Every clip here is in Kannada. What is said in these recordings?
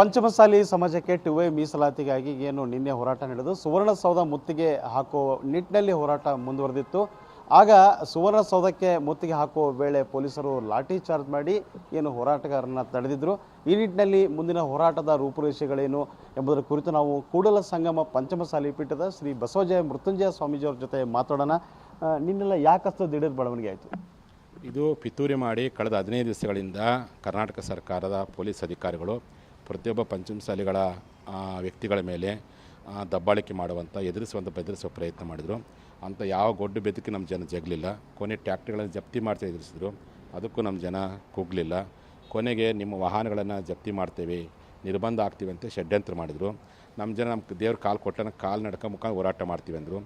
ಪಂಚಮಸಾಲಿ ಸಮಾಜಕ್ಕೆ ಟುವೆ ಮೀಸಲಾತಿಗಾಗಿ ಏನು ನಿನ್ನೆ ಹೋರಾಟ ನಡೆದು ಸುವರ್ಣಸೌಧ ಮುತ್ತಿಗೆ ಹಾಕೋ ನಿಟ್ಟಿನಲ್ಲಿ ಹೋರಾಟ ಮುಂದುವರೆದಿತ್ತು. ಆಗ ಸುವರ್ಣಸೌಧಕ್ಕೆ ಮುತ್ತಿಗೆ ಹಾಕುವ ವೇಳೆ ಪೊಲೀಸರು ಲಾಠಿ ಚಾರ್ಜ್ ಮಾಡಿ ಏನು ಹೋರಾಟಗಾರರನ್ನು ತಡೆದಿದ್ರು. ಈ ನಿಟ್ಟಿನಲ್ಲಿ ಮುಂದಿನ ಹೋರಾಟದ ರೂಪುರೇಷೆಗಳೇನು ಎಂಬುದರ ಕುರಿತು ನಾವು ಕೂಡಲ ಸಂಗಮ ಪಂಚಮಸಾಲಿ ಪೀಠದ ಶ್ರೀ ಬಸವಜಯ ಮೃತ್ಯುಂಜಯ ಸ್ವಾಮೀಜಿಯವ್ರ ಜೊತೆ ಮಾತಾಡೋಣ. ನಿನ್ನೆಲ್ಲ ಯಾಕಷ್ಟು ದಿಢೀರ್ ಬೆಳವಣಿಗೆ ಆಯಿತು? ಇದು ಪಿತೂರಿ ಮಾಡಿ ಕಳೆದ ಹದಿನೈದು ದಿವಸಗಳಿಂದ ಕರ್ನಾಟಕ ಸರ್ಕಾರದ ಪೊಲೀಸ್ ಅಧಿಕಾರಿಗಳು ಪ್ರತಿಯೊಬ್ಬ ಪಂಚಮಸಾಲಿಗಳ ವ್ಯಕ್ತಿಗಳ ಮೇಲೆ ದಬ್ಬಾಳಿಕೆ ಮಾಡುವಂಥ ಎದುರಿಸುವಂಥ ಬೆದರಿಸುವ ಪ್ರಯತ್ನ ಮಾಡಿದರು. ಅಂಥ ಯಾವ ಗೊಡ್ಡು ಬೆದಕ್ಕೆ ನಮ್ಮ ಜನ ಜಗಲಿಲ್ಲ. ಕೊನೆ ಟ್ಯಾಕ್ಟ್ರಿಗಳನ್ನು ಜಪ್ತಿ ಮಾಡ್ತಾ ಎದುರಿಸಿದ್ರು. ಅದಕ್ಕೂ ನಮ್ಮ ಜನ ಕುಗ್ಲಿಲ್ಲ. ಕೊನೆಗೆ ನಿಮ್ಮ ವಾಹನಗಳನ್ನು ಜಪ್ತಿ ಮಾಡ್ತೇವೆ, ನಿರ್ಬಂಧ ಆಗ್ತೀವಿ ಅಂತ ಷಡ್ಯಂತ್ರ ಮಾಡಿದರು. ನಮ್ಮ ಜನ ನಮ್ಮ ದೇವ್ರ ಕಾಲು ಕೊಟ್ಟನ ಕಾಲು ನಡ್ಕ ಮುಖ ಹೋರಾಟ ಮಾಡ್ತೀವಿ ಅಂದರು.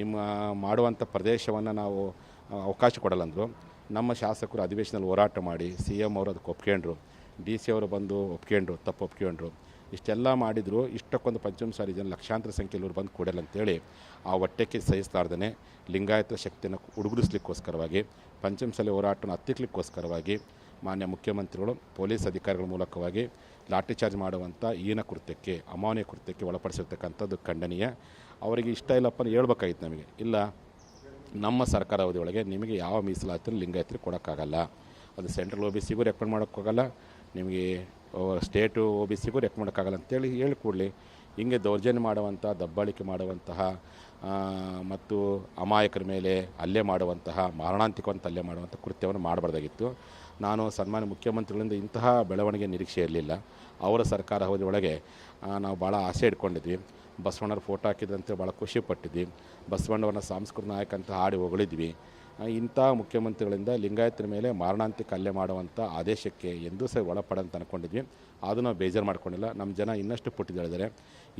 ನಿಮ್ಮ ಮಾಡುವಂಥ ಪ್ರದೇಶವನ್ನು ನಾವು ಅವಕಾಶ ಕೊಡಲ್ಲ ಅಂದರು. ನಮ್ಮ ಶಾಸಕರು ಅಧಿವೇಶನದಲ್ಲಿ ಹೋರಾಟ ಮಾಡಿ, ಸಿ ಎಂ ಅವರು ಅದಕ್ಕೆ ಒಪ್ಕೊಂಡ್ರು. ಡಿ ಸಿ ಅವರು ಬಂದು ಒಪ್ಕೊಂಡ್ರು ತಪ್ಪು ಒಪ್ಕೊಂಡ್ರು ಇಷ್ಟೆಲ್ಲ ಮಾಡಿದರು, ಇಷ್ಟಕ್ಕೊಂದು ಪಂಚಮಸಾಲಿ ಜನ ಲಕ್ಷಾಂತರ ಸಂಖ್ಯೆಯಲ್ಲಿ ಬಂದು ಕೊಡಲ್ಲ ಅಂತೇಳಿ ಆ ಹೊಟ್ಟೆಕ್ಕೆ ಸಹಿಸ್ತಾರ್ದೇ ಲಿಂಗಾಯತ ಶಕ್ತಿಯನ್ನು ಉಡುಗಿಸ್ಲಿಕ್ಕೋಸ್ಕರವಾಗಿ ಪಂಚಮಸಾಲಿ ಹೋರಾಟನ ಹತ್ತಿಕ್ಲಿಕ್ಕೋಸ್ಕರವಾಗಿ, ಮಾನ್ಯ ಮುಖ್ಯಮಂತ್ರಿಗಳು, ಪೊಲೀಸ್ ಅಧಿಕಾರಿಗಳ ಮೂಲಕವಾಗಿ ಲಾಠಿ ಚಾರ್ಜ್ ಮಾಡುವಂಥ ಈನ ಕೃತ್ಯಕ್ಕೆ, ಅಮಾನ್ಯ ಕೃತ್ಯಕ್ಕೆ ಒಳಪಡಿಸಿರ್ತಕ್ಕಂಥದ್ದು ಖಂಡನೀಯ. ಅವರಿಗೆ ಇಷ್ಟ ಇಲ್ಲಪ್ಪ ಹೇಳ್ಬೇಕಾಗಿತ್ತು ನಮಗೆ. ಇಲ್ಲ, ನಮ್ಮ ಸರ್ಕಾರ ಅವಧಿಯೊಳಗೆ ನಿಮಗೆ ಯಾವ ಮೀಸಲಾತಿ ಲಿಂಗಾಯತರಿಗೆ ಕೊಡೋಕ್ಕಾಗಲ್ಲ. ಅದು ಸೆಂಟ್ರಲ್ ಒ ಬಿ ಸಿಗೂ ರೆಕಮೆಂಡ್ ಮಾಡೋಕ್ಕಾಗಲ್ಲ ನಿಮಗೆ ಸ್ಟೇಟು ಒ ಬಿ ಸಿಗೂ ರೆಕ್ ಮಾಡೋಕ್ಕಾಗಲ್ಲ ಅಂತೇಳಿ ಹೇಳಿ ಕೂಡಲಿ ಹಿಂಗೆ ದೌರ್ಜನ್ಯ ಮಾಡುವಂಥ, ದಬ್ಬಾಳಿಕೆ ಮಾಡುವಂತಹ ಮತ್ತು ಅಮಾಯಕರ ಮೇಲೆ ಹಲ್ಲೆ ಮಾಡುವಂತಹ ಮಾರಣಾಂತಿಕವಂತ ಹಲ್ಲೆ ಮಾಡುವಂಥ ಕೃತ್ಯವನ್ನು ಮಾಡಬಾರ್ದಾಗಿತ್ತು. ನಾನು ಸನ್ಮಾನ್ಯ ಮುಖ್ಯಮಂತ್ರಿಗಳಿಂದ ಇಂತಹ ಬೆಳವಣಿಗೆ ನಿರೀಕ್ಷೆ ಇರಲಿಲ್ಲ. ಅವರ ಸರ್ಕಾರ ಅವಧಿಯೊಳಗೆ ನಾವು ಭಾಳ ಆಸೆ ಇಟ್ಕೊಂಡಿದ್ವಿ. ಬಸವಣ್ಣರ ಫೋಟೋ ಹಾಕಿದಂತೆ ಭಾಳ ಖುಷಿ ಪಟ್ಟಿದ್ವಿ. ಬಸವಣ್ಣವ್ರನ್ನ ಸಾಂಸ್ಕೃತಿಕ ನಾಯಕ ಅಂತ ಹಾಡಿ ಹೊಗಳಿದ್ವಿ. ಇಂಥ ಮುಖ್ಯಮಂತ್ರಿಗಳಿಂದ ಲಿಂಗಾಯತರ ಮೇಲೆ ಮಾರಣಾಂತಿಕ ಹಲ್ಲೆ ಮಾಡುವಂಥ ಆದೇಶಕ್ಕೆ ಎಂದೂ ಸಹ ಒಳಪಡಂತ ಅಂದ್ಕೊಂಡಿದ್ವಿ ಅದು ನಾವು ಬೇಜಾರು ಮಾಡ್ಕೊಂಡಿಲ್ಲ. ನಮ್ಮ ಜನ ಇನ್ನಷ್ಟು ಪುಟ್ಟಿದ್ದೇಳಿದ್ದಾರೆ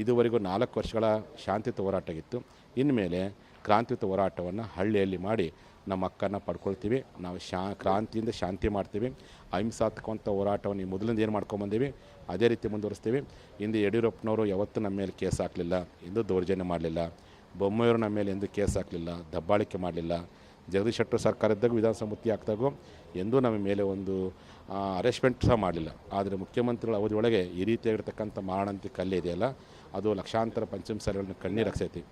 ಇದುವರೆಗೂ ನಾಲ್ಕು ವರ್ಷಗಳ ಶಾಂತಿಯುತ ಹೋರಾಟ ಆಗಿತ್ತು ಇನ್ಮೇಲೆ ಕ್ರಾಂತಿಯುತ ಹೋರಾಟವನ್ನು ಹಳ್ಳಿಯಲ್ಲಿ ಮಾಡಿ ನಮ್ಮ ಹಕ್ಕನ್ನು ಪಡ್ಕೊಳ್ತೀವಿ. ನಾವು ಶಾ, ಕ್ರಾಂತಿಯಿಂದ ಶಾಂತಿ ಮಾಡ್ತೀವಿ. ಅಹಿಂಸಾತ್ಮಕವಂಥ ಹೋರಾಟವನ್ನು ಮೊದಲಿಂದ ಏನು ಮಾಡ್ಕೊಂಬಂದೀವಿ ಅದೇ ರೀತಿ ಮುಂದುವರಿಸ್ತೀವಿ. ಇಂದು ಯಡಿಯೂರಪ್ಪನವರು ಯಾವತ್ತೂ ನಮ್ಮ ಮೇಲೆ ಕೇಸ್ ಹಾಕಲಿಲ್ಲ. ಎಂದು ದೌರ್ಜನ್ಯ ಮಾಡಲಿಲ್ಲ. ಬೊಮ್ಮೆಯವರು ನಮ್ಮ ಮೇಲೆ ಎಂದೂ ಕೇಸ್ ಹಾಕಲಿಲ್ಲ. ದಬ್ಬಾಳಿಕೆ ಮಾಡಲಿಲ್ಲ. ಜಗದೀಶ್ ಶೆಟ್ಟರ್ ಸರ್ಕಾರ ಇದ್ದಾಗ ವಿಧಾನಸಭೆ ಮುತ್ತಿ ಹಾಕಿದಾಗೂ ಎಂದೂ ನಮ್ಮ ಮೇಲೆ ಒಂದು ಅರೆಸ್ಟ್ಮೆಂಟ್ ಸಹ ಮಾಡಲಿಲ್ಲ. ಆದರೆ ಮುಖ್ಯಮಂತ್ರಿಗಳ ಅವಧಿಯೊಳಗೆ ಈ ರೀತಿಯಾಗಿರ್ತಕ್ಕಂಥ ಮಾರಣಾಂತಿಕ ಕಲ್ಲೆ ಇದೆಯಲ್ಲ, ಅದು ಲಕ್ಷಾಂತರ ಪಂಚಮಸಾಲಿಗಳನ್ನ ಕಣ್ಣೀರು ಹಾಕ್ಸೈತಿ.